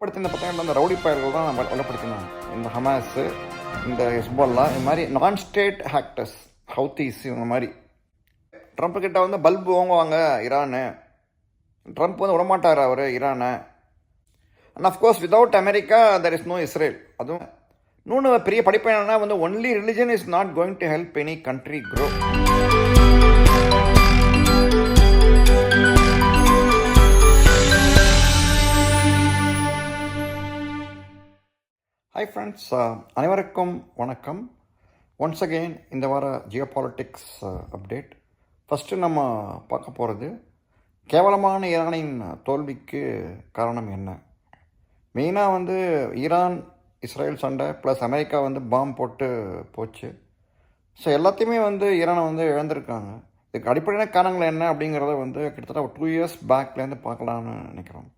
படுத்தின பார்த்தீங்கன்னா அந்த ரவுடி பயர்கள் தான் நம்ம வலுப்படுத்தினாங்க இந்த ஹமாஸு இந்த ஹெஸ்போல்லா இந்த மாதிரி நான் ஸ்டேட் ஹேக்டர்ஸ் ஹவுத்தீஸ் இவங்க மாதிரி. ட்ரம்ப் கிட்ட வந்து பல்பு வாங்குவாங்க ஈரானு. ட்ரம்ப் வந்து விடமாட்டார் அவர் ஈரானை. And of course without America there is no Israel அதுவும் இன்னொன்று பெரிய படிப்பு என்னென்னா வந்து only religion is not going to help any country grow hi friends uh, அனைவருக்கும் வணக்கம். ஒன்ஸ் அகெயின் இந்த வார ஜியோ பாலிட்டிக்ஸ் அப்டேட் ஃபஸ்ட்டு நம்ம பார்க்க போகிறது கேவலமான ஈரானின் தோல்விக்கு காரணம் என்ன? மெயினாக வந்து ஈரான் இஸ்ரேல் சண்டை ப்ளஸ் அமெரிக்கா வந்து பாம் போட்டு போச்சு. ஸோ எல்லாத்தையுமே வந்து ஈரானை வந்து இழந்திருக்காங்க. இதுக்கு அடிப்படையான காரணங்கள் என்ன அப்படிங்கிறத வந்து கிட்டத்தட்ட ஒரு டூ இயர்ஸ் பேக்லேருந்து பார்க்கலான்னு நினைக்கிறோம்.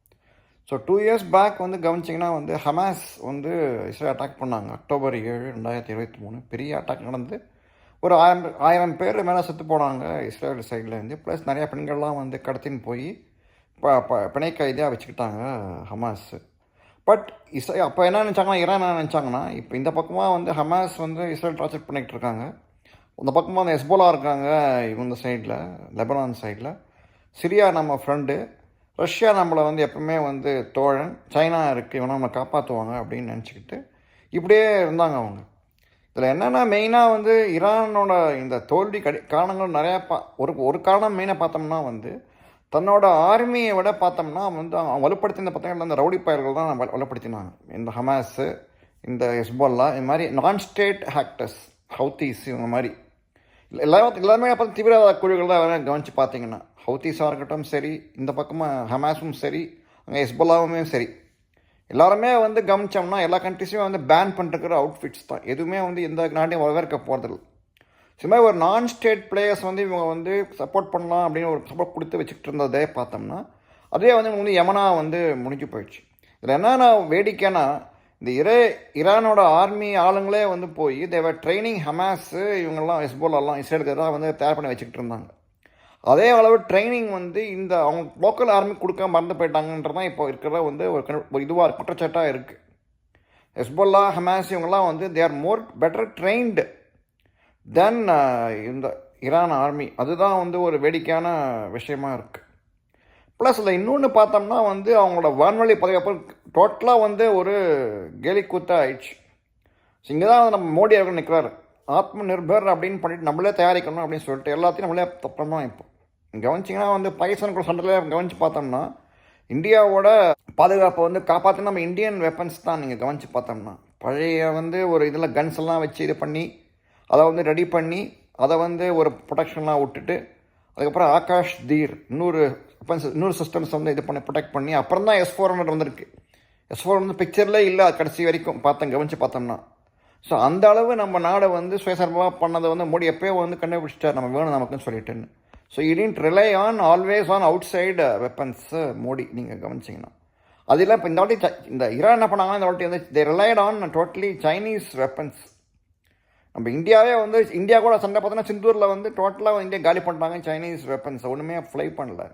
ஸோ டூ இயர்ஸ் பேக் வந்து கவனிச்சிங்கன்னா வந்து ஹமாஸ் வந்து இஸ்ரேல் அட்டாக் பண்ணாங்க. அக்டோபர் ஏழு ரெண்டாயிரத்தி இருபத்தி மூணு. பெரிய அட்டாக் நடந்து ஒரு ஆயிரம் ஆயிரம் பேர் மேலே செத்து போனாங்க இஸ்ரேல் சைட்லேருந்து ப்ளஸ் நிறையா பெண்கள்லாம் வந்து கடத்தின்னு போய் ப ப பிணை கைதியாக வச்சுக்கிட்டாங்க ஹமாஸ் பட் இஸ்ரே அப்போ என்ன நினச்சாங்கன்னா ஈரான் என்ன நினச்சாங்கன்னா இப்போ இந்த பக்கமாக வந்து ஹமாஸ் வந்து இஸ்ரேல் டார்ச்சர் பண்ணிகிட்டு இருக்காங்க. இந்த பக்கமாக அந்த எஸ்போலா இருக்காங்க இவங்க சைடில் லெபனான் சைடில் சிரியா நம்ம ஃப்ரெண்டு ரஷ்யா நம்மளை வந்து எப்பவுமே வந்து தோழன் சைனா இருக்குது இவனை நம்மளை காப்பாற்றுவாங்க அப்படின்னு நினச்சிக்கிட்டு இப்படியே இருந்தாங்க அவங்க. இதில் என்னென்னா மெயினாக வந்து ஈரானோட இந்த தோல்வி கடி காரணங்கள் நிறையா பா ஒரு ஒரு காரணம் மெயினாக பார்த்தோம்னா வந்து தன்னோட ஆர்மியை விட பார்த்தோம்னா வந்து அவன் வலுப்படுத்தின பார்த்தீங்கன்னா அந்த ரவுடி பயல்கள் தான் வலுப்படுத்தினாங்க. இந்த ஹமாஸு இந்த ஹெஸ்போல்லா இந்த மாதிரி நான் ஸ்டேட் ஹாக்டர்ஸ் ஹவுத்தீஸ் இவங்க மாதிரி. எல்லாமே எல்லாருமே பார்த்து தீவிரவாத குழுக்கள் தான் வேணா கவனித்து பார்த்தீங்கன்னா. ஹவுத்தீஸாக இருக்கட்டும் சரி இந்த பக்கமாக ஹமாஸும் சரி அங்கே ஹெஸ்போல்லாவுமே சரி. எல்லாருமே வந்து கவனிச்சோம்னா எல்லா கண்ட்ரிஸுமே வந்து பேன் பண்ணுற அவுட்ஃபிட்ஸ் தான். எதுவுமே வந்து எந்த நாட்டையும் வரவேற்க போகிறதில்ல சும்மா ஒரு நான் ஸ்டேட் பிளேயர்ஸ் வந்து இவங்க வந்து சப்போர்ட் பண்ணலாம் அப்படின்னு ஒரு சப்போர்ட் கொடுத்து வச்சுக்கிட்டு இருந்ததே பார்த்தோம்னா அதே வந்து இவங்க வந்து யமனா வந்து முடிஞ்சு போயிடுச்சு. இதில் என்னென்ன வேடிக்கைன்னா இந்த இரே ஈரானோட ஆர்மி ஆளுங்களே வந்து போய் தேவை ட்ரைனிங் ஹமாஸு இவங்கெல்லாம் ஹெஸ்போலெல்லாம் இஸ்ரேலுக்கு தான் வந்து தயார் பண்ணி வச்சுக்கிட்டு இருந்தாங்க. அதே அளவு ட்ரைனிங் வந்து இந்த அவங்க லோக்கல் ஆர்மி கொடுக்க மறந்து போயிட்டாங்கன்றது தான் இப்போ இருக்கிற வந்து ஒரு கண்- ஒரு இதுவாக குற்றச்சாட்டாக இருக்குது ஹெஸ்போல்லா ஹமாஸ் இவங்கெல்லாம் வந்து they are more better trained than இந்த ஈரான் ஆர்மி அதுதான் வந்து ஒரு வேடிக்கையான விஷயமா இருக்குது ப்ளஸ் அதில் இன்னொன்று பார்த்தோம்னா வந்து அவங்களோட வான்வழி பாதுகாப்பு டோட்டலாக வந்து ஒரு கேலி கூத்தா ஆயிடுச்சு. ஸோ இங்கே தான் நம்ம மோடி அவர்கள் நிற்கிறார் ஆத்ம நிர்பர் அப்படின்னு பண்ணிட்டு நம்மளே தயாரிக்கணும் அப்படின்னு சொல்லிட்டு எல்லாத்தையும் நம்மளே தப்புறோம் இப்போ? கவனிச்சிங்கன்னா வந்து பாகிஸ்தான் கூட சண்டையில் கவனித்து பார்த்தோம்னா இந்தியாவோட பாதுகாப்பை வந்து காப்பாற்ற நம்ம இந்தியன் வெப்பன்ஸ் தான் நீங்கள் கவனித்து பார்த்தோம்னா. பழைய வந்து ஒரு இதில் கன்ஸ் எல்லாம் வச்சு இது பண்ணி அதை வந்து ரெடி பண்ணி அதை வந்து ஒரு ப்ரொடக்ஷன்லாம் விட்டுட்டு அதுக்கப்புறம் ஆகாஷ் தீர் இன்னொரு வெப்பன்ஸ் இன்னொரு சிஸ்டம்ஸ் வந்து இது பண்ணி ப்ரொடெக்ட் பண்ணி அப்புறம் தான் எஸ் ஃபோர் ஹண்ட்ரட் வந்திருக்கு எஸ் ஃபோர் வந்து பிக்சர்லேயே இல்லை கடைசி வரைக்கும் பார்த்தேன் கவனித்து பார்த்தோம்னா. ஸோ அந்த அளவு நம்ம நாடை வந்து சுயசார்பாக பண்ணதை வந்து மோடி எப்பயோ வந்து கண்டுபிடிச்சிட்டார் நம்ம வேணும் நமக்குன்னு சொல்லிட்டுன்னு so it didn't rely on always on outside weapons Modi நீங்கள் கவனிச்சிங்கன்னா. அதில் இப்போ இந்த வாட்டி இந்த ஈரான் என்ன பண்ணாங்கன்னா இந்த வாட்டி வந்து they relied on totally Chinese weapons நம்ம இந்தியாவே வந்து இந்தியா கூட சண்டை பார்த்தோன்னா சிந்தூரில் வந்து டோட்டலாக இந்தியா காலி பண்ணிட்டாங்க சைனீஸ் வெப்பன்ஸ் ஒன்றுமே ஃப்ளை பண்ணல.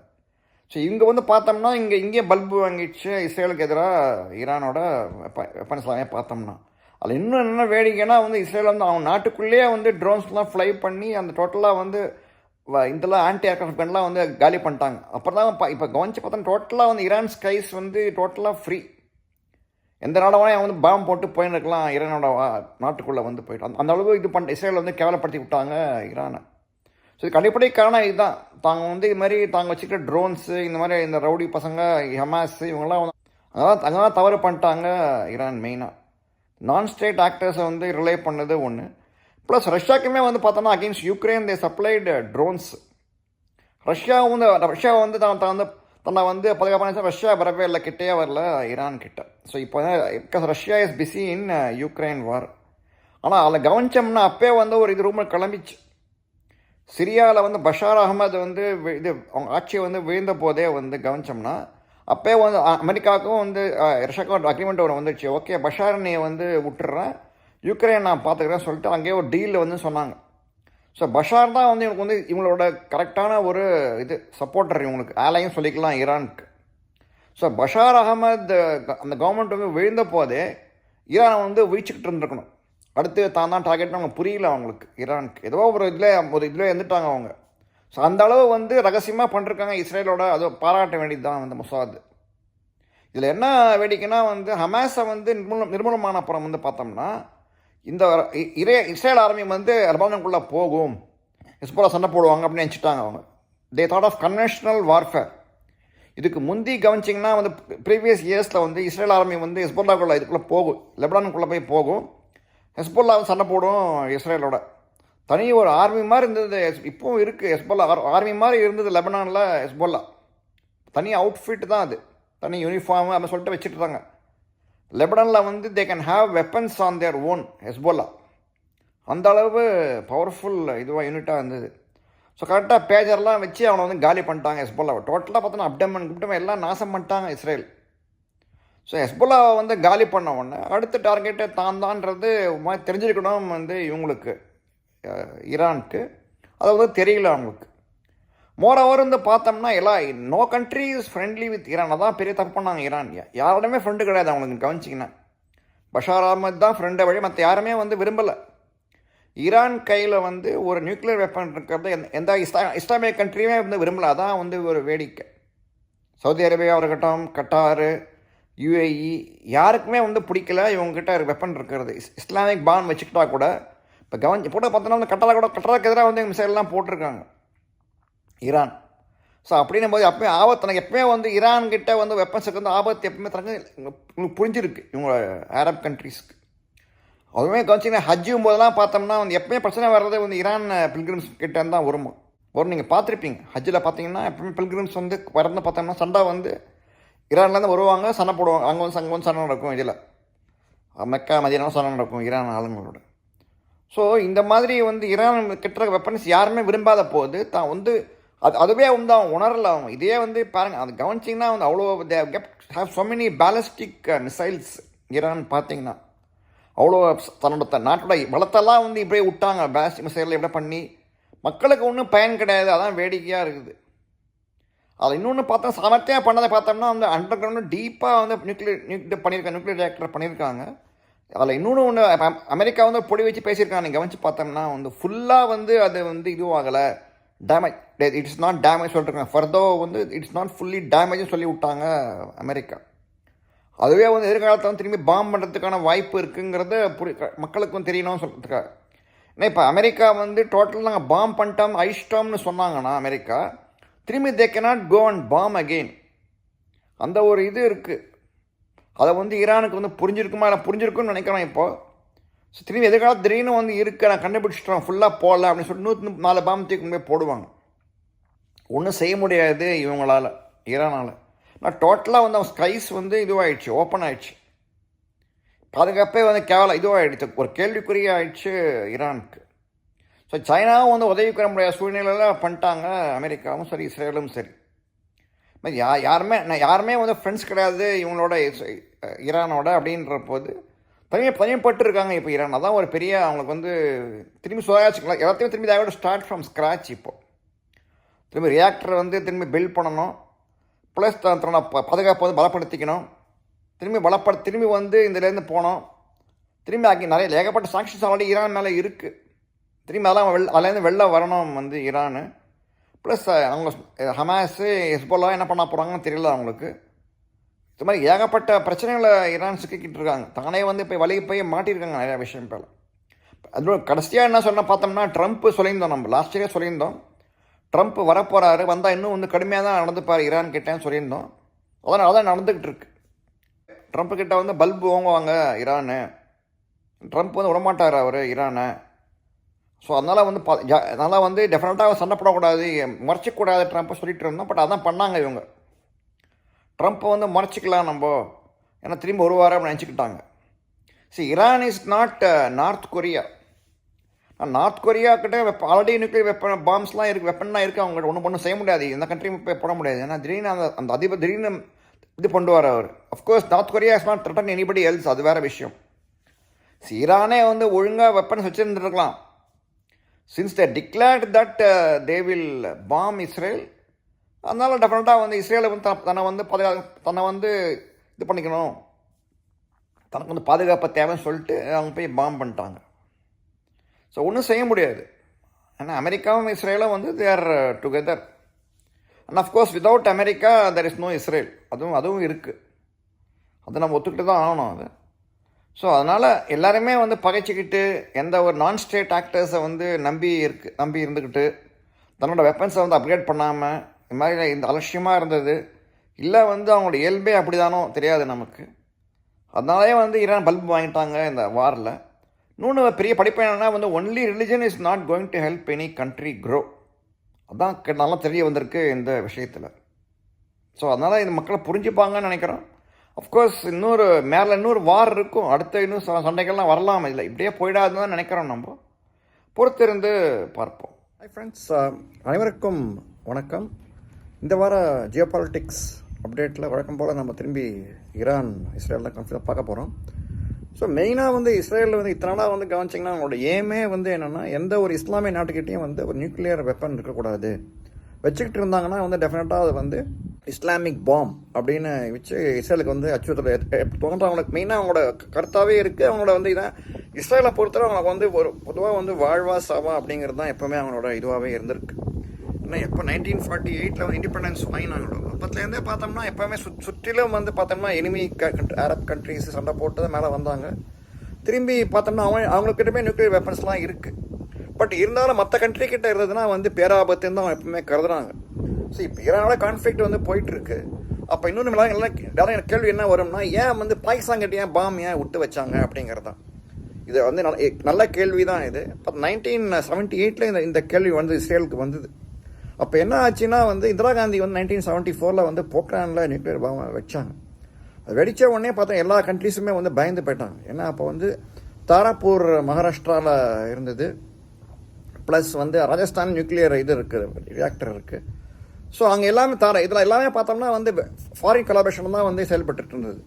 ஸோ இங்கே வந்து பார்த்தோம்னா இங்கே இங்கே பல்பு வாங்கிடுச்சு. இஸ்ரேலுக்கு எதிராக ஈரானோட வெப்பன் எல்லாமே பார்த்தோம்னா. அதில் இன்னும் என்ன வேடிக்கைன்னா வந்து இஸ்ரேல் வந்து அவங்க நாட்டுக்குள்ளேயே வந்து ட்ரோன்ஸ்லாம் ஃப்ளை பண்ணி அந்த டோட்டலாக வந்து வ- இதெல்லாம் ஆன்டி ஏர்க்ராஃப்ட் கன்லாம் வந்து காலி பண்ணிட்டாங்க. அப்புறம் தான் இப்போ கவனிச்சு பார்த்தா டோட்டலாக வந்து ஈரான் ஸ்கைஸ் வந்து டோட்டலாக ஃப்ரீ எந்த நாடும் வந்து பாம் போட்டு போயின்னு இருக்கலாம் ஈரானோட வா- நாட்டுக்குள்ளே வந்து போயிட்டு. அந்த- அந்த அளவு இது பண்ண இஸ்ரேல் வந்து கேவலப்படுத்தி விட்டாங்க ஈரானை. ஸோ இது அடிப்படை காரணம் இதுதான். தாங்க வந்து இது மாதிரி தாங்க வச்சுக்கிற ட்ரோன்ஸு இந்த மாதிரி இந்த ரவுடி பசங்க ஹமாஸ் இவங்கெல்லாம் வந்து அதெல்லாம் அங்கே தான் தவறு பண்ணிட்டாங்க ஈரான் மெயினாக நான் ஸ்டேட் ஆக்டர்ஸை வந்து ரிலே பண்ணது ஒன்று ப்ளஸ் ரஷ்யாக்குமே வந்து பார்த்தோன்னா against Ukraine they supplied drones Russia வந்து ரஷ்யா வந்து தான் தான் வந்து தன்னை வந்து பாதுகாப்பான ரஷ்யா வரவே இல்லை கிட்டேயே வரல ஈரான் கிட்ட. ஸோ இப்போ because Russia is busy in Ukraine war ஆனால் அதில் கவனிச்சோம்னா அப்போயே வந்து ஒரு இது ரூமில் கிளம்பிச்சு. சிரியாவில் வந்து பஷார் அகமது வந்து இது அவங்க ஆட்சியை வந்து விழுந்த போதே வந்து கவனிச்சோம்னா அப்போ வந்து அமெரிக்காவுக்கும் வந்து அஹ், அக்ரிமெண்ட் ஒன்று வந்துடுச்சு ஓகே பஷார் நீ வந்து விட்டுறேன். யுக்ரைன் நான் பார்த்துக்கிறேன்னு சொல்லிட்டு அங்கேயே ஒரு டீலில் வந்து சொன்னாங்க. ஸோ பஷார் தான் வந்து இவங்களுக்கு வந்து இவங்களோட கரெக்டான ஒரு இது சப்போர்ட்டர் இவங்களுக்கு ஆலையும் சொல்லிக்கலாம் ஈரானுக்கு. ஸோ பஷார் அகமது அந்த கவர்மெண்ட் வந்து விழுந்த போதே ஈரானை வந்து வீழ்ச்சிக்கிட்டு இருந்திருக்கணும். அடுத்து தான் தான் டார்கெட்னு அவங்க புரியல அவங்களுக்கு. ஈரானுக்கு ஏதோ ஒரு இதில் ஒரு இதில் இருந்துட்டாங்க அவங்க. ஸோ அந்த அளவு வந்து ரகசியமாக பண்ணிருக்காங்க இஸ்ரேலோட. அது பாராட்ட வேண்டியது தான் அந்த மொசாத். இதில் என்ன வேடிக்கைன்னா வந்து ஹமாஸை வந்து நிர்மூலம் நிர்மூலமான அப்புறம் வந்து பார்த்தோம்னா இந்த இ- இரே இஸ்ரேல் ஆர்மி வந்து லெபனானுக்குள்ளே போகும். ஹிஸ்போலா சண்டை போடுவாங்க அப்படின்னு நினச்சிட்டாங்க அவங்க. They thought of conventional warfare இதுக்கு முந்தி கவனிச்சிங்கன்னா வந்து ப்ரீவியஸ் இயர்ஸில் வந்து இஸ்ரேல் ஆர்மி வந்து ஹெஸ்போல்லாக்குள்ளே இதுக்குள்ளே போகும். லெபனானுக்குள்ளே போய் போகும். ஹெஸ்போல்லாவும் சண்டை போடும் இஸ்ரேலோட. தனி ஒரு ஆர்மி மாதிரி இருந்தது இப்போவும் இருக்குது ஹெஸ்போல்லா. ஆர்மி மாதிரி இருந்தது லெபனானில் ஹெஸ்போல்லா. தனி அவுட்ஃபிட் தான் அது. தனி யூனிஃபார்ம் அப்படின்னு சொல்லிட்டு வச்சுட்டு இருந்தாங்க. லெபனானில் வந்து they can have weapons on their own Hezbollah. அந்த அளவு பவர்ஃபுல் இதுவாக யூனிட்டாக இருந்தது. ஸோ கரெக்டாக பேஜர்லாம் வச்சு அவனை வந்து காலி பண்ணிட்டாங்க ஹெஸ்போல்லாவை. டோட்டலாக பார்த்தோன்னா அப்டமன் கிப்டமன் எல்லாம் நாசம் பண்ணிட்டாங்க இஸ்ரேல். ஸோ ஹெஸ்புல்லாவை வந்து காலி பண்ண உடனே அடுத்த டார்கெட்டு தான் தான்றது மாதிரி தெரிஞ்சிருக்கணும் வந்து இவங்களுக்கு. ஈரானுக்கு. அது வந்து தெரியல அவங்களுக்கு. மோர் வந்து பார்த்தோம்னா எல்லா no country is friendly with Iran அதான் பெரிய தப்பு பண்ணாங்க ஈரான். யாரோடமே ஃப்ரெண்டு கிடையாது அவங்களுக்கு கவனிச்சிங்கன்னா. பஷார் அஹமத் தான் ஃப்ரெண்டை வழி மற்ற யாருமே வந்து விரும்பலை. ஈரான் கையில் வந்து ஒரு நியூக்ளியர் வெப்பன் இருக்கிறது எந்த- எந்த இஸ்லா இஸ்லாமிய கண்ட்ரியுமே வந்து விரும்பல. அதான் வந்து ஒரு வேடிக்கை. சவுதி அரேபியாவாக இருக்கட்டும் கட்டாரு யுஏஇ யாருக்குமே வந்து பிடிக்கல. இவங்ககிட்ட வெப்பன் இருக்கிறது. இஸ் இஸ்லாமிக் பான் வச்சுக்கிட்டா கூட இப்போ கவனிச்சு போட்டு பார்த்தோன்னா வந்து கட்டளை கூட கட்டளைக்கு எதிராக வந்து மிசைல்லாம் போட்டிருக்காங்க. ஈரான். ஸோ அப்படின்னும் போது எப்பவுமே ஆபத்து எனக்கு எப்பவுமே வந்து ஈரான்கிட்ட வந்து வெப்பன்ஸுக்கு வந்து ஆபத்து எப்பவுமே தரங்க உங்களுக்கு புரிஞ்சிருக்கு இவங்க அரப் கண்ட்ரீஸ்க்கு அதுவுமே கவனிச்சிங்கன்னா ஹஜ்ஜும் போதெல்லாம் பார்த்தோம்னா வந்து எப்பவுமே பிரச்சனை வர்றது வந்து ஈரான் பில்கிரிம்ஸ் கிட்டே தான் வரும். வரும் நீங்கள் பார்த்துருப்பீங்க. ஹஜ்ஜில் பார்த்தீங்கன்னா எப்பவுமே பில்கிரிம்ஸ் வந்து வரந்து பார்த்தோம்னா சண்டை வந்து ஈரான்லேருந்து வருவாங்க சண்டை போடுவாங்க. அங்கே வந்து அங்கே வந்து சண்டை நடக்கும் இதில். மெக்கா மதியானம் சண்டை நடக்கும் ஈரான் ஆளுங்களோட. ஸோ இந்த மாதிரி வந்து ஈரான் கிட்ட வெப்பன்ஸ் யாருமே விரும்பாத போது தான் வந்து அது அதுவே வந்து அவன் உணரல அவன். இதே வந்து பாருங்கள் அது கவனிச்சிங்கன்னா வந்து அவ்வளோ have so many ballistic missiles Iran பார்த்தீங்கன்னா. அவ்வளோ தன்னோட நாட்டோட வளத்தெல்லாம் வந்து இப்படியே விட்டாங்க. பேலஸ்டிக் மிசைலில் இப்படி பண்ணி மக்களுக்கு ஒன்றும் பயன் கிடையாது. அதான் வேடிக்கையாக இருக்குது. அதில் இன்னொன்று பார்த்தா சாமர்த்தியாக பண்ணதை பார்த்தோம்னா வந்து அண்டர் கிரவுண்டு டீப்பாக வந்து நியூக்ளியர் நியூக்ளியர் பண்ணியிருக்காங்க நியூக்ளியர் ரியாக்டர் பண்ணியிருக்காங்க அதில் இன்னொன்று ஒன்று அமெரிக்கா வந்து பொடி வச்சு பேசியிருக்காங்க. நீங்கள் கவனிச்சு பார்த்தோம்னா வந்து ஃபுல்லாக வந்து அது வந்து இதுவாகலை. டேமேஜ் இட்ஸ் நாட் டேமேஜ் சொல்லிட்டுருக்காங்க ஃபர்தோ வந்து இட்ஸ் நாட் ஃபுல்லி டேமேஜ்னு சொல்லி விட்டாங்க அமெரிக்கா. அதுவே வந்து எதிர்காலத்தில் வந்து திரும்பி பாம் பண்ணுறதுக்கான வாய்ப்பு இருக்குங்கிறத புரி மக்களுக்கும் தெரியணும்னு சொல்கிறதுக்காக ஏன்னா இப்போ அமெரிக்கா வந்து டோட்டல் நாங்கள் பாம் பண்ணிட்டோம் அழிச்சிட்டோம்னு சொன்னாங்கன்னா அமெரிக்கா திரும்பி they cannot go and bomb again அந்த ஒரு இது இருக்குது அதை வந்து ஈரானுக்கு வந்து புரிஞ்சிருக்குமா? இல்லை புரிஞ்சிருக்குன்னு நினைக்கிறோம் இப்போ. ஸோ திரும்பி எதிர்காலம் திடீர்னு வந்து இருக்குது நான் கண்டுபிடிச்சிட்டோம் ஃபுல்லாக போடல அப்படின்னு சொல்லி நூற்றி நாலு பாம் தூக்கி போய் போடுவாங்க. ஒன்றும் செய்ய முடியாது இவங்களால் ஈரானால். நான் டோட்டலாக வந்து அவன் ஸ்கைஸ் வந்து இதுவாகிடுச்சு ஓப்பன் ஆகிடுச்சு பாதுகாப்பே வந்து கேவலம் இதுவாகிடுச்சு ஒரு கேள்விக்குறியாக ஆயிடுச்சு ஈரானுக்கு. ஸோ சைனாவும் வந்து உதவி பெற முடியாத சூழ்நிலையில் பண்ணிட்டாங்க. அமெரிக்காவும் சரி இஸ்ரேலும் சரி. மாதிரி யா யாருமே நான் யாருமே வந்து ஃப்ரெண்ட்ஸ் கிடையாது. இவங்களோட ஈரானோட அப்படின்ற போது தனியாக தனிமைப்பட்டு இப்போ ஈரான். அதான் ஒரு பெரிய அவங்களுக்கு வந்து திரும்பி சுதாரிச்சுக்கலாம் எல்லாத்தையும் திரும்பி தேவையோட ஸ்டார்ட் ஃப்ரம் ஸ்க்ராச் இப்போ. திரும்பி ரியாக்டர் வந்து திரும்பி பில்ட் பண்ணணும். ப்ளஸ் தன்னோட ப- பாதுகாப்பை வந்து பலப்படுத்திக்கணும். திரும்பி பலப்பட திரும்பி வந்து இதுலேருந்து போனோம் திரும்பி ஆக்கி நிறைய ஏகப்பட்ட சாங்ஷன்ஸ் ஆல்ரெடி ஈரான் மேலே இருக்குது திரும்பி அதெல்லாம் வெள் அதுலேருந்து வெளில வரணும் வந்து ஈரானு. ப்ளஸ் அவங்க ஹமாஸு ஹெஸ்போலா என்ன பண்ண போகிறாங்கன்னு தெரியல அவங்களுக்கு. இது மாதிரி ஏகப்பட்ட பிரச்சனைகளை ஈரான் சிக்கிக்கிட்டு இருக்காங்க. தானே வந்து இப்போ வழிக்கு போய் மாட்டியிருக்காங்க நிறையா விஷயம் பேர் அதோட கடைசியாக என்ன சொன்ன பார்த்தோம்னா ட்ரம்ப் சொல்லியிருந்தோம் நம்ம லாஸ்ட் இயரே சொல்லியிருந்தோம். ட்ரம்ப் வரப்போகிறாரு வந்தால் இன்னும் வந்து கடுமையாக தான் நடந்துப்பார் ஈரான் கிட்டேன்னு சொல்லியிருந்தோம். அதான் அதான் நடந்துக்கிட்டு இருக்கு. ட்ரம்ப் கிட்ட வந்து பல்பு வாங்குவாங்க ஈரானு. ட்ரம்ப் வந்து விடமாட்டார் அவர் ஈரானை. ஸோ அதனால் வந்து ப ஜா- அதனால் வந்து டெஃபினட்டாக சண்டை போடக்கூடாது முறைச்சிக்கூடாது ட்ரம்ப்பை சொல்லிட்டு இருந்தோம். பட் அதான் பண்ணாங்க இவங்க. ட்ரம்ப்பை வந்து மறைச்சிக்கலாம் நம்ம. ஏன்னா திரும்பி ஒரு வாரம் நினச்சிக்கிட்டாங்க. See Iran is not North Korea North Korea கிட்ட வெப்ப ஆல்ரெடி நியூக்ளியர் வெப்பன் பாம்ஸ்லாம் இருக்குது வெப்பன்லாம் இருக்குது அவங்க ஒன்றும் ஒன்றும் செய்ய முடியாது. எந்த கண்ட்ரியும் போய் போட முடியாது. ஏன்னா திடீர்னு அந்த அந்த அதிபர் திடீர்னு இது கொண்டு வர அவர். Of course North Korea is not threaten anybody else அது வேறு விஷயம். சி ஈரானே வந்து ஒழுங்காக weapons வச்சுருந்துருக்கலாம். Since they declared that they will bomb Israel அதனால் டெஃபினட்டாக வந்து இஸ்ரேலை வந்து தன்னை வந்து பாதுகா தன்னை வந்து இது பண்ணிக்கணும். தனக்கு வந்து பாதுகாப்பு தேவைன்னு சொல்லிட்டு அவங்க போய் பாம் பண்ணிட்டாங்க. ஸோ ஒன்றும் செய்ய முடியாது. ஏன்னா அமெரிக்காவும் இஸ்ரேலும் வந்து they are together and of course without America there is no Israel அதுவும் அதுவும் இருக்குது அதை நம்ம ஒத்துக்கிட்டு தான் ஆகணும் அது. ஸோ அதனால் எல்லாருமே வந்து பகைச்சிக்கிட்டு எந்த ஒரு நான் ஸ்டேட் ஆக்டர்ஸை வந்து நம்பி இருக்கு நம்பி இருந்துக்கிட்டு தன்னோட வெப்பன்ஸை வந்து அப்கிரேட் பண்ணாமல் இந்த மாதிரி இந்த அலட்சியமாக இருந்தது. இல்லை வந்து அவங்களோட இயல்பே அப்படிதானோ தெரியாது நமக்கு. அதனாலே வந்து ஈரான் பல்பு வாங்கிட்டாங்க இந்த வாரில் இன்னொன்று பெரிய படிப்பு என்னென்னா வந்து only religion is not going to help any country grow அதான் நல்லா தெரிய வந்திருக்கு இந்த விஷயத்தில். ஸோ அதனால் இந்த மக்களை புரிஞ்சுப்பாங்கன்னு நினைக்கிறோம். அஃப்கோர்ஸ் இன்னொரு மேலே இன்னொரு வார் இருக்கும். அடுத்த இன்னும் ச- சண்டைகள்லாம் வரலாம். இல்லை இப்படியே போயிடாதுன்னு தான் நினைக்கிறோம் நம்ம. பொறுத்திருந்து பார்ப்போம். ஹை ஃப்ரெண்ட்ஸ் அனைவருக்கும் வணக்கம். இந்த வார ஜியோ பாலிட்டிக்ஸ் அப்டேட்டில் வழக்கம் போல் நம்ம திரும்பி ஈரான் இஸ்ரேலில் கன்ஃபியூஸ் பார்க்க போகிறோம் ஸோ மெயினாக வந்து இஸ்ரேலில் வந்து இத்தனை நாளாக வந்து கவனிச்சிங்கன்னா அவங்களோட ஏமே வந்து என்னென்னா எந்த ஒரு இஸ்லாமிய நாட்டுக்கிட்டேயும் வந்து ஒரு நியூக்ளியர் வெப்பன் இருக்கக்கூடாது. வச்சுக்கிட்டு இருந்தாங்கன்னா வந்து டெஃபினட்டாக அது வந்து இஸ்லாமிக் பாம் அப்படின்னு வச்சு இஸ்ரேலுக்கு வந்து அச்சுறுத்தல் தோன்ற அவங்களுக்கு மெயினாக அவங்களோட கருத்தாகவே இருக்குது அவங்களோட வந்து இதான் இஸ்ரேலை பொறுத்தவரை அவங்களுக்கு வந்து ஒரு பொதுவாக வந்து வாழ்வா சாவா அப்படிங்கிறது தான் எப்போவுமே அவங்களோட இதுவாகவே இருந்திருக்கு. ஏன்னா எப்போ நைன்டீன் ஃபார்ட்டி எயிட்டில் வந்து இண்டிபெண்டன்ஸ் வாங்கினாங்களோ அப்போத்துலேருந்தே பார்த்தோம்னா எப்போவுமே சுத் சுற்றிலும் வந்து பார்த்தோம்னா எனிமி அரப் கண்ட்ரீஸ் சண்டை போட்டு தான் மேலே வந்தாங்க. திரும்பி பார்த்தோம்னா அவங்க அவங்கக்கிட்டமே நியூக்ளியர் வெப்பன்ஸ்லாம் இருக்குது பட் இருந்தாலும் மற்ற கண்ட்ரி கிட்ட இருந்ததுன்னா வந்து பேராபத்துன்னு தான் அவங்க எப்பவுமே கருதுறாங்க. ஸோ இப்போ ஈரானோட கான்ஃப்ளிக்ட் வந்து போயிட்டு இருக்கு அப்போ இன்னொன்று எல்லாம் எல்லாம் எனக்கு கேள்வி என்ன வரும்னா ஏன் வந்து பாகிஸ்தான் கிட்ட ஏன் பாம் ஏன் விட்டு வச்சாங்க அப்படிங்கிறது தான் இது வந்து நல்ல நல்ல கேள்வி தான் இது. இப்போ நைன்டீன் செவன்ட்டி எயிட்டில் இந்த இந்த கேள்வி வந்து இஸ்ரேலுக்கு வந்தது. அப்போ என்ன ஆச்சுன்னா வந்து இந்திரா காந்தி வந்து நைன்டீன் செவன்ட்டி ஃபோரில் வந்து போக்ரானில் நியூக்ளியர் பாம் வச்சாங்க. அது வெடித்த உடனே பார்த்தா எல்லா கண்ட்ரீஸுமே வந்து பயந்து போயிட்டாங்க. ஏன்னா அப்போ வந்து தாராப்பூர் மகாராஷ்டிராவில் இருந்தது. ப்ளஸ் வந்து ராஜஸ்தான் நியூக்ளியர் இது இருக்குது ரியாக்டர் இருக்குது ஸோ அங்கே எல்லாமே தர இதில் எல்லாமே பார்த்தோம்னா வந்து ஃபாரின் கொலாபரேஷன் தான் வந்து செயல்பட்டுட்டு இருந்தது.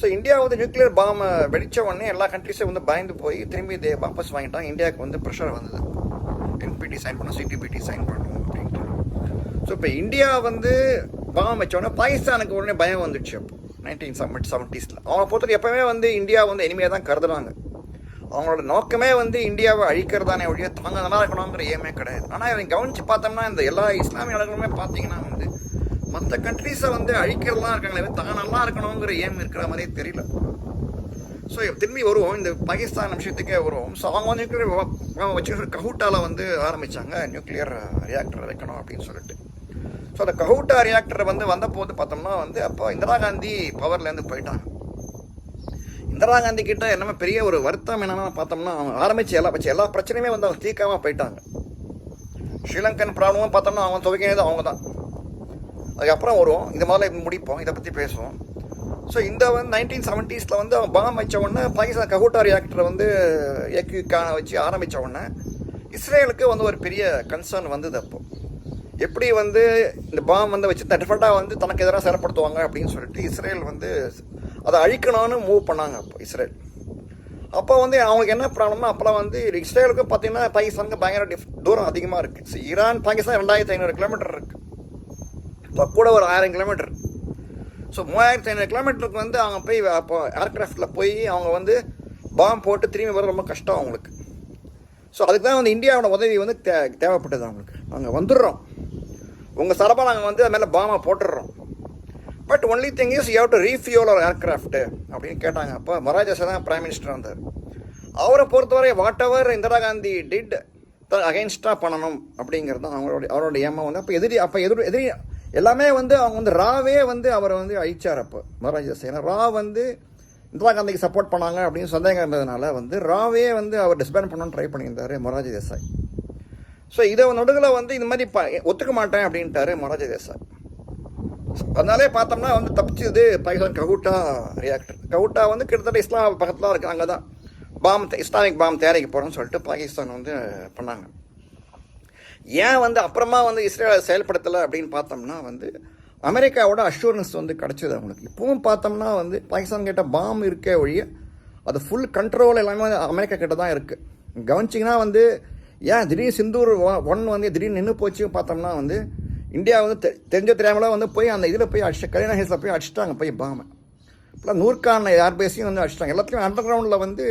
ஸோ இந்தியா வந்து நியூக்ளியர் பாம் வெடித்த உடனே எல்லா கண்ட்ரிஸும் வந்து பயந்து போய் திரும்பி இதை வாபஸ் வாங்கிட்டாங்க. இந்தியாவுக்கு வந்து ப்ரெஷர் வந்தது. என்பிடி சைன் பண்ணோம் சிடிபிடி சைன் பண்ணணும் அப்படின்ட்டு. ஸோ இப்போ இந்தியா வந்து பாம் வச்ச உடனே பாகிஸ்தானுக்கு உடனே பயம் வந்துடுச்சு அப்போ. நைன்டீன் செவன்டி செவன்ட்டீஸில் அவனை பொறுத்தவரை எப்போவுமே வந்து இந்தியா வந்து இனிமையாக தான் கருதுறாங்க அவங்களோட நோக்கமே வந்து இந்தியாவை அழிக்கிறதானே ஒழிய தாங்க நல்லா இருக்கணுங்கிற ஏமே கிடையாது. ஆனால் இவங்க கவனித்து பார்த்தோம்னா இந்த எல்லா இஸ்லாமிய நாடுகளுமே பார்த்தீங்கன்னா வந்து மற்ற கண்ட்ரீஸை வந்து அழிக்கிறதெல்லாம் இருக்காங்களே தான் நல்லா இருக்கணுங்கிற ஏம் இருக்கிற மாதிரியே தெரியல. ஸோ திரும்பி வருவோம். இந்த பாகிஸ்தான் விஷயத்துக்கே வருவோம். ஸோ அவங்க வந்து நியூக்ளியர் வச்சு கஹூட்டாவில் வந்து ஆரம்பித்தாங்க நியூக்ளியர் ரியாக்டர் வைக்கணும் அப்படின்னு சொல்லிட்டு. ஸோ அந்த கஹூட்டா ரியாக்டர் வந்து வந்த போது பார்த்தோம்னா வந்து அப்போ இந்திரா காந்தி பவர்லேருந்து போயிட்டாங்க. இந்திரா காந்தி கிட்ட என்னமே பெரிய ஒரு வருத்தம் என்னென்னா பார்த்தோம்னா அவங்க ஆரம்பிச்சு எல்லா வச்சு எல்லா பிரச்சனையுமே வந்து அவங்க தீக்காமல் போயிட்டாங்க. ஸ்ரீலங்கன் ப்ராப்ளமும் பார்த்தோம்னா அவங்க துவைக்கினது அவங்க தான் அதுக்கப்புறம் வரும் இந்த மாதிரி முடிப்போம். இதை பற்றி பேசுவோம். ஸோ இந்த வந்து நைன்டீன் செவன்ட்டீஸில் வந்து அவன் பாம் வச்ச உடனே பாகிஸ்தான் கஹூட்டா ரியாக்டரை வந்து ஏக்யூக்கான வச்சு ஆரம்பித்த உடனே இஸ்ரேலுக்கு வந்து ஒரு பெரிய கன்சர்ன் வந்தது அப்போ. எப்படி வந்து இந்த பாம் வந்து வச்சு டெஃபரெண்டாக வந்து தனக்கு எதிராக செயல்படுத்துவாங்க அப்படின்னு சொல்லிட்டு இஸ்ரேல் வந்து அதை அழிக்கணும்னு மூவ் பண்ணாங்க அப்போ இஸ்ரேல். அப்போ வந்து அவங்களுக்கு என்ன ப்ராப்ளம்னா அப்போலாம் வந்து இஸ்ரேலுக்கு பார்த்தீங்கன்னா பாகிஸ்தானுக்கு பயங்கர டிஃப் தூரம் அதிகமாக இருக்குது ஸோ ஈரான் பாகிஸ்தான் ரெண்டாயிரத்தி ஐநூறு கிலோமீட்டர் இருக்குது இப்போ கூட ஒரு ஆயிரம் கிலோமீட்டர் ஸோ மூவாயிரத்தி ஐநூறு கிலோமீட்டருக்கு வந்து அவங்க போய் அப்போ ஏர்க்ராஃப்டில் போய் அவங்க வந்து பாம் போட்டு திரும்பி வர ரொம்ப கஷ்டம் அவங்களுக்கு. ஸோ அதுக்கு தான் வந்து இந்தியாவோட உதவி வந்து தே தேவைப்பட்டது அவங்களுக்கு. நாங்கள் வந்துடுறோம். உங்கள் சரப்பாக நாங்கள் வந்து அது மேலே பாமை போட்டுடுறோம். But only thing is you to refuel our aircraft அப்படின்னு கேட்டாங்க. அப்போ மொராஜஸ் தான் பிரைம் மினிஸ்டர் வந்தார். அவரை பொறுத்தவரை whatever Indira Gandhi did அகைன்ஸ்டாக பண்ணணும் அப்படிங்கிறது தான் அவங்களோட அவரோட ஏமா வந்து. அப்போ எதிரி அப்போ எதிரி எதிரி எல்லாமே வந்து அவங்க வந்து ராவே வந்து அவரை வந்து அழிச்சார் அப்போ மொராஜஸ் ஏன்னா ரா வந்து இந்திரா காந்திக்கு சப்போர்ட் பண்ணாங்க அப்படின்னு சந்தேகம் இருந்ததுனால வந்து ராவே வந்து அவர் டிஸ்பேன் பண்ணணும்னு ட்ரை பண்ணியிருந்தார் மொராஜி தேசாய். ஸோ இதை நடுவில் வந்து இந்த மாதிரி ப ஒத்துக்க மாட்டேன் அப்படின்ட்டாரு மொராஜி தேசாய். அதனாலே பார்த்தோம்னா வந்து தப்பிச்சது பாகிஸ்தான் கவுட்டா ரியாக்டர் கவுட்டா வந்து கிட்டத்தட்ட இஸ்லாம் பக்கத்தில் இருக்கு அங்கே தான் பாம் இஸ்லாமிக் பாம் தயாரிக்க போகிறோம்னு சொல்லிட்டு பாகிஸ்தான் வந்து பண்ணாங்க. ஏன் வந்து அப்புறமா வந்து இஸ்ரேல் செயல்படுத்தலை அப்படின்னு பார்த்தோம்னா வந்து அமெரிக்காவோட அஷூரன்ஸ் வந்து கிடச்சிது அவங்களுக்கு. இப்போவும் பார்த்தோம்னா வந்து பாகிஸ்தான் கிட்ட பாம் இருக்கே ஒழிய அது ஃபுல் கண்ட்ரோல் எல்லாமே அமெரிக்கா கிட்ட தான் இருக்குது கவனிச்சிங்கன்னா வந்து ஏன் திடீர் சிந்தூர் ஒன் வந்து திடீர்னு நின்று போச்சு பார்த்தோம்னா வந்து இந்தியா வந்து தெ- தெரிஞ்சோ தெரியாமலோ வந்து போய் அந்த இதில் போய் அடிச்சு கல்யாண ஹில்ஸில் போய் அடிச்சிட்டாங்க போய் பாமை. இப்போலாம் நூற்கான ஏர்பேஸையும் வந்து அடிச்சிட்டாங்க. எல்லாத்துலையும் அண்டர் கிரவுண்டில் வந்து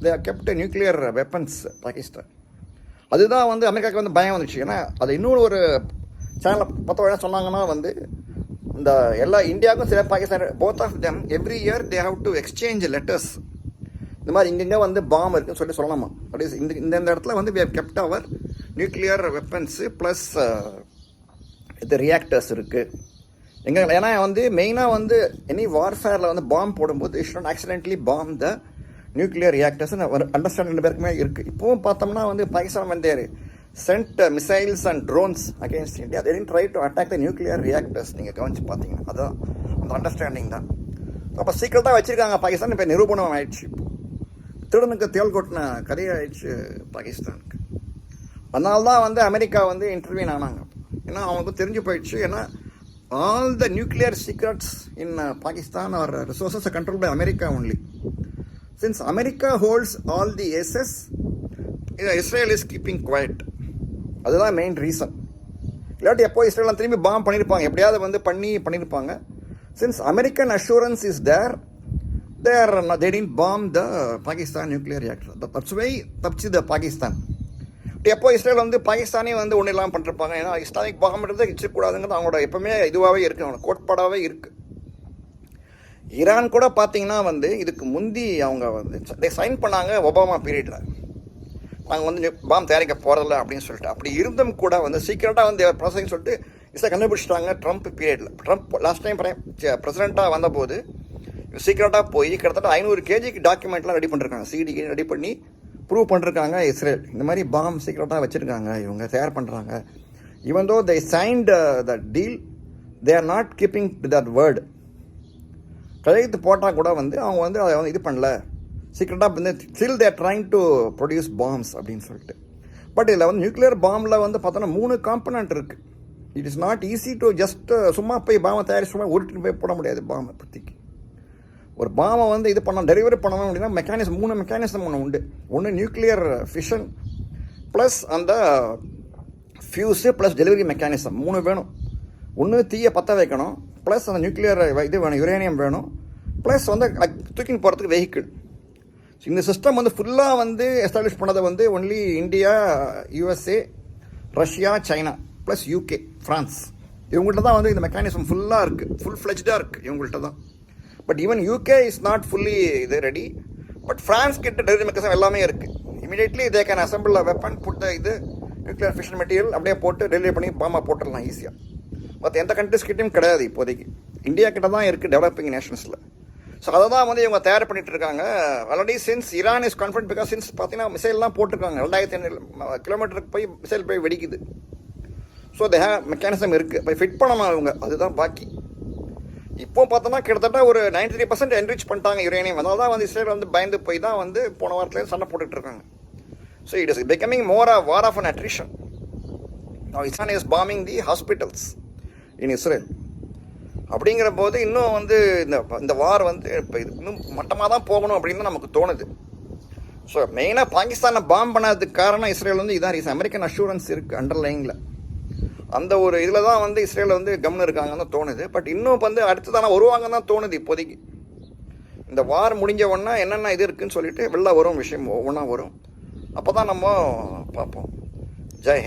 they kept nuclear weapons Pakistan அதுதான் வந்து அமெரிக்காவுக்கு வந்து பயம் வந்துச்சு. ஏன்னா அது இன்னொரு ஒரு சேனலில் பத்த என்ன சொன்னாங்கன்னா வந்து இந்த எல்லா இந்தியாவுக்கும் சில Pakistan both of them every year they have to exchange letters இந்த மாதிரி இங்கெங்கே வந்து பாம் இருக்குன்னு சொல்லி சொல்லலாமா? அப்படி இந்த இந்த இடத்துல வந்து we have kept our nuclear weapons plus இது ரியாக்டர்ஸ் இருக்குது எங்கே ஏன்னா வந்து மெயினாக வந்து எனி வார்ஃபேரில் வந்து பாம் போடும்போது இஷ்டன் accidentally bomb the nuclear reactors understand ரெண்டு பேருக்குமே இருக்குது இப்போவும் பார்த்தோம்னா வந்து பாகிஸ்தான் வந்து sent missiles and drones against India அது try to attack the nuclear reactors நீங்கள் கவனிச்சு பார்த்தீங்கன்னா அதுதான் அந்த அண்டர்ஸ்டாண்டிங் தான். அப்போ சீக்கிரட்டாக வச்சுருக்காங்க பாகிஸ்தான். இப்போ நிரூபணம் ஆயிடுச்சு இப்போ. திருடனுக்கு தேல் கொட்டின கதையாயிடுச்சு பாகிஸ்தானுக்கு. அதனால்தான் வந்து அமெரிக்கா வந்து இன்டர்வியூன் ஆனாங்க. ஏன்னா அவங்களுக்கு தெரிஞ்சு போயிடுச்சு. ஏன்னா all the nuclear secrets in Pakistan are resources control by America only since America holds all the SS Israel is keeping quiet அதுதான் மெயின் ரீசன் இல்லாட்டி எப்போ இஸ்ரேலாம் திரும்பி பாம் பண்ணியிருப்பாங்க எப்படியாவது வந்து பண்ணி பண்ணியிருப்பாங்க since American assurance is there there they didn't bomb the Pakistan nuclear reactor தப்ஸ் வை தப்பிச்சு த பாகிஸ்தான் எப்போ இஸ்ரேல் வந்து பாகிஸ்தானே வந்து ஒன்றும் இல்லாமல் பண்ணிருப்பாங்க? ஏன்னா இஸ்லாமிக் பாம்புன்றது வச்சுக்கூடாதுங்கிறது அவங்களோட எப்பவுமே இதுவாகவே இருக்குது அவங்களோட கோட்பாடாகவே இருக்குது ஈரான் கூட பார்த்தீங்கன்னா வந்து இதுக்கு முந்தி அவங்க வந்து சைன் பண்ணாங்க ஒபாமா பீரியடில் நாங்கள் வந்து பாம் தயாரிக்க போகிறதில்ல அப்படின்னு சொல்லிட்டு. அப்படி இருந்தும் கூட வந்து சீக்கிரட்டாக வந்து ப்ராசஸிங் சொல்லிட்டு இசை கண்டுபிடிச்சிட்டாங்க ட்ரம்ப் பீரியடில் ட்ரம்ப் லாஸ்ட் டைம் பிரசிடெண்ட்டாக வந்தபோது சீக்கிரட்டாக போய் கிட்டத்தட்ட ஐநூறு கேஜிக்கு டாக்குமெண்ட்லாம் ரெடி பண்ணிருக்காங்க. சிடி ரெடி பண்ணி ப்ரூவ் பண்ணிருக்காங்க இஸ்ரேல். இந்த மாதிரி பாம் சீக்கிரட்டாக வச்சுருக்காங்க இவங்க தயார் பண்ணுறாங்க even though they signed the deal they are not keeping to that word கையெழுத்து போட்டால் கூட வந்து அவங்க வந்து அதை வந்து இது பண்ணல. சீக்கிரட்டாக வந்து still they're trying to produce bombs அப்படின்னு சொல்லிட்டு. பட் இதில் வந்து நியூக்ளியர் பாம்பில் வந்து பார்த்தோன்னா மூணு காம்பனண்ட் இருக்குது it is not easy to just சும்மா போய் பாம்பை தயாரிச்சு சும்மா உருட்டு போய் போட முடியாது பாம்பை பற்றிக்கு ஒரு பாமை வந்து இது பண்ண டெலிவரி பண்ணணும் அப்படின்னா மெக்கானிசம் மூணு மெக்கானிசம் ஒன்று உண்டு. ஒன்று நியூக்ளியர் ஃபிஷன் ப்ளஸ் அந்த ஃபியூஸு ப்ளஸ் டெலிவரி மெக்கானிசம் மூணு வேணும். ஒன்று தீயை பற்ற வைக்கணும் ப்ளஸ் அந்த நியூக்ளியர் இது வேணும் யுரேனியம் வேணும் ப்ளஸ் வந்து தூக்கிங் தூக்கின்னு போகிறதுக்கு வெஹிக்கிள் இந்த சிஸ்டம் வந்து ஃபுல்லாக வந்து எஸ்டாப்ளிஷ் பண்ணதை வந்து only India USA Russia China plus UK France இவங்கள்ட்ட தான் வந்து இந்த மெக்கானிசம் ஃபுல்லாக இருக்குது ஃபுல் ஃப்ளெஜ்டாக இருக்குது இவங்கள்ட்ட தான். But even UK is not fully இது ரெடி பட் ஃப்ரான்ஸ் கிட்ட டெலிவரி மெக்கானிசம் எல்லாமே இருக்குது immediately they can assemble weapon put இது நியூக்ளியர் ஃபிஷன் மெட்டீரியல் அப்படியே போட்டு டெலிவரி பண்ணி பாமா போட்டுடலாம் ஈஸியாக மற்ற எந்த கண்ட்ரிஸ் கிட்டையும் கிடையாது இப்போதைக்கு. இந்தியா கிட்ட தான் இருக்குது டெவலப்பிங் நேஷன்ஸில் ஸோ அதை தான் வந்து இவங்க தயார் பண்ணிட்டு இருக்காங்க. Already since Iran is confident because since பார்த்தீங்கன்னா மிசைல்லாம் போட்டிருக்காங்க. ரெண்டாயிரத்தி ஐநூறு கிலோமீட்டருக்கு போய் மிசைல் போய் வெடிக்குது. ஸோ தே மெக்கானிசம் இருக்குது போய் ஃபிட் பண்ணணும் இவங்க அதுதான் பாக்கி. இப்போ பார்த்தோன்னா கிட்டத்தட்ட ஒரு 93% த்ரீ பர்சன்ட் என்ரிச் பண்ணிட்டாங்க யுரேனியம். அதனால தான் வந்து இஸ்ரேல் வந்து பயந்து போய் தான் வந்து போன வாரத்துலேருந்து சண்டை போட்டுட்டு இருக்காங்க. So it is becoming more a war of an attrition இஸ்ரான் is bombing the hospitals in Israel அப்படிங்கிற போது இன்னும் வந்து இந்த இந்த வார் வந்து இப்போ இது இன்னும் மட்டமாக தான் போகணும் அப்படின்னு தான் நமக்கு தோணுது. ஸோ மெயினாக பாகிஸ்தானை பாம் பண்ணதுக்கு காரணம் இஸ்ரேல் வந்து இதான். ரீசன் அமெரிக்கன் அஷூரன்ஸ் இருக்குது அண்டர்லைனில் அந்த ஒரு இதில் தான் வந்து இஸ்ரேலில் வந்து கம்னு இருக்காங்கன்னு தான் தோணுது. பட் இன்னும் வந்து அடுத்ததான வருவாங்கன்னு தான் தோணுது இப்போதைக்கு. இந்த வார் முடிஞ்ச உடனே என்னென்ன இது இருக்குன்னு சொல்லிட்டு வெளில வரும் விஷயம் ஒவ்வொன்றா வரும். அப்போ தான் நம்ம பார்ப்போம். ஜெய்ஹிந்த்